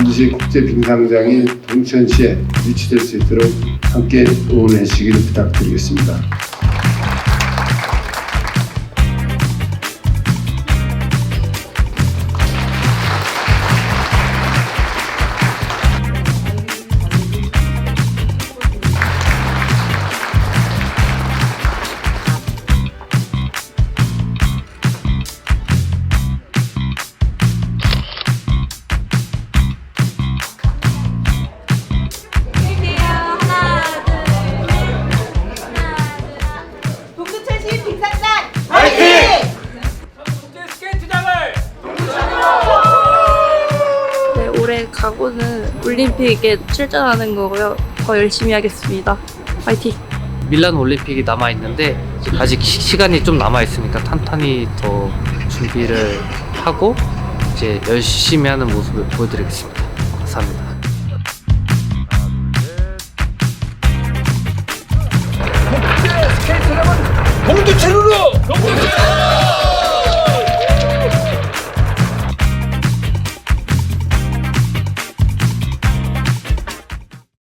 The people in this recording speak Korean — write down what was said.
이제 국제 빙상장이 동천시에 유치될 수 있도록 함께 응원해 주시기를 부탁드리겠습니다. 네, 올해 각오는 올림픽에 출전하는 거고요. 더 열심히 하겠습니다. 파이팅! 밀란 올림픽이 남아 있는데 아직 시- 시간이 좀 남아 있으니까 탄탄히 더 준비를 하고 이제 열심히 하는 모습을 보여드리겠습니다. 감사합니다. 동두천으로